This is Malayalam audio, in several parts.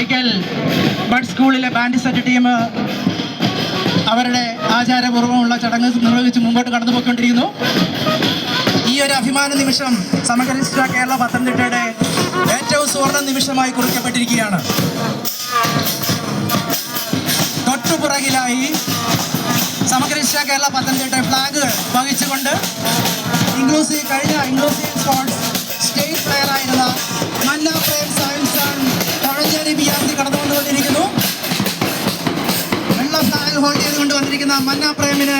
പള്ളിക്കൽ ബഡ് സ്കൂളിലെ ബാൻഡ് സെറ്റ് ടീം അവരുടെ ആചാരപൂർവമുള്ള ചടങ്ങ് നിർവഹിച്ച് മുമ്പോട്ട് കടന്നു പോയിക്കൊണ്ടിരിക്കുന്നു ഈ ഒരു അഭിമാന നിമിഷം സമഗ്രനിഷ്ഠ കേരള പത്തനംതിട്ടയുടെ ഏറ്റവും സുവർണ നിമിഷമായി കുറിക്കപ്പെട്ടിരിക്കുകയാണ്. തൊട്ടുപുറകിലായി സമഗ്രനിഷ്ഠ കേരള പത്തനംതിട്ട ഫ്ലാഗ് വഹിച്ചുകൊണ്ട് ഇൻക്ലൂസീവ് കഴിഞ്ഞ ഇൻക്ലൂസീവ് വന്നിരിക്കുന്ന മന്ന പ്രേമിന്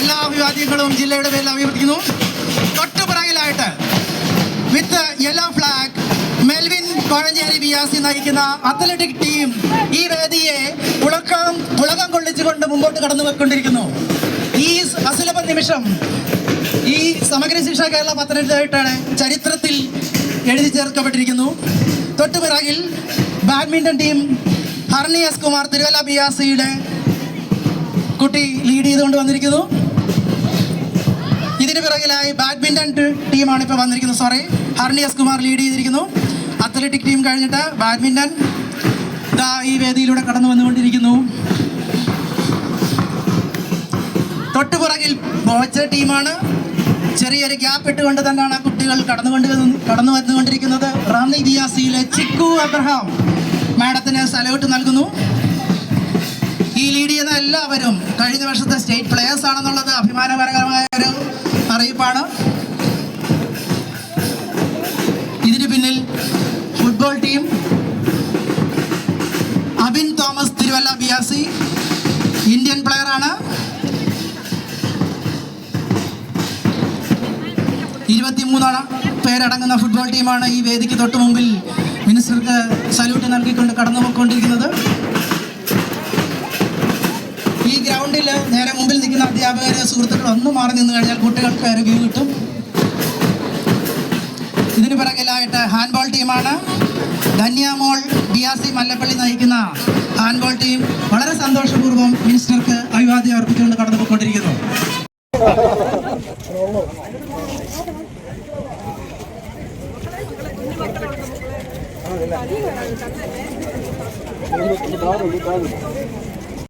എല്ലാ അഭിവാദ്യങ്ങളും ജില്ലയുടെ പേരിൽ അഭിവർത്തിക്കുന്നു തൊട്ടുപിറകിലായിട്ട് with yellow flag Melvin Kozhencherry B R നയിക്കുന്ന അത്ലറ്റിക് ടീം ഈ വേദിയെ പുളക്കം പുളകം കൊള്ളിച്ചുകൊണ്ട് മുമ്പോട്ട് കടന്നു പോയിക്കൊണ്ടിരിക്കുന്നു. ഈ അസുലഭ നിമിഷം ഈ സമഗ്ര ശിക്ഷ കേരള പത്തനംതിട്ടയുടെ ചരിത്രത്തിൽ എഴുതി ചേർക്കപ്പെട്ടിരിക്കുന്നു. തൊട്ടുപിറകിൽ badminton team Harni S Kumar Thiruvalla B R സിയുടെ കുട്ടി ലീഡ് ചെയ്തുകൊണ്ട് വന്നിരിക്കുന്നു. ഇതിന് പിറകിലായി ബാഡ്മിന്റൺ ടീമാണ് ഇപ്പോൾ വന്നിരിക്കുന്നത്. Sorry Harni S Kumar lead ചെയ്തിരിക്കുന്നു. അത്ലറ്റിക് ടീം കഴിഞ്ഞിട്ട് ബാഡ്മിന്റൺ ദാ ഈ വേദിയിലൂടെ കടന്നു വന്നുകൊണ്ടിരിക്കുന്നു. തൊട്ടുപുറകിൽ ബോച്ച ടീമാണ് ചെറിയൊരു ഗ്യാപ്പ് ഇട്ടുകൊണ്ട് തന്നെയാണ് ആ കുട്ടികൾ കടന്നുകൊണ്ട് കടന്നു വന്നുകൊണ്ടിരിക്കുന്നത് റാന്നി ദിയാസിയിലെ ചിക്കു അബ്രഹാം മാഡത്തിന് സല്യൂട്ട് നൽകുന്നു. ഈ ലീഡ് ചെയ്യുന്ന എല്ലാവരും കഴിഞ്ഞ വർഷത്തെ സ്റ്റേറ്റ് പ്ലെയേഴ്സ് ആണെന്നുള്ളത് അഭിമാനകരമായ ഒരു അറിയിപ്പാണ്. ഇതിന് പിന്നിൽ football team Abin Thomas Thiruvalla ബിയാസി Indian പ്ലെയറാണ് ഇരുപത്തിമൂന്നാണ് പേരടങ്ങുന്ന ഫുട്ബോൾ ടീമാണ് ഈ വേദിക്ക് തൊട്ട് മുമ്പിൽ മിനിസ്റ്റർക്ക് സല്യൂട്ട് നൽകിക്കൊണ്ട് കടന്നു പോയിക്കൊണ്ടിരിക്കുന്നത് ഈ ഗ്രൗണ്ടിൽ നേരെ മുമ്പിൽ നിൽക്കുന്ന അധ്യാപകരെ സുഹൃത്തുക്കൾ ഒന്ന് മാറി നിന്ന് കഴിഞ്ഞാൽ കുട്ടികൾക്ക് ഒരു വ്യൂ കിട്ടും. ഇതിന് പിറകിലായിട്ട് ഹാൻഡ്ബോൾ ടീമാണ് Dhanyamol B R C Mallappally നയിക്കുന്ന ഹാൻഡ്ബോൾ ടീം വളരെ സന്തോഷപൂർവം മിനിസ്റ്റർക്ക് അഭിവാദ്യം അർപ്പിച്ചുകൊണ്ട് കടന്നു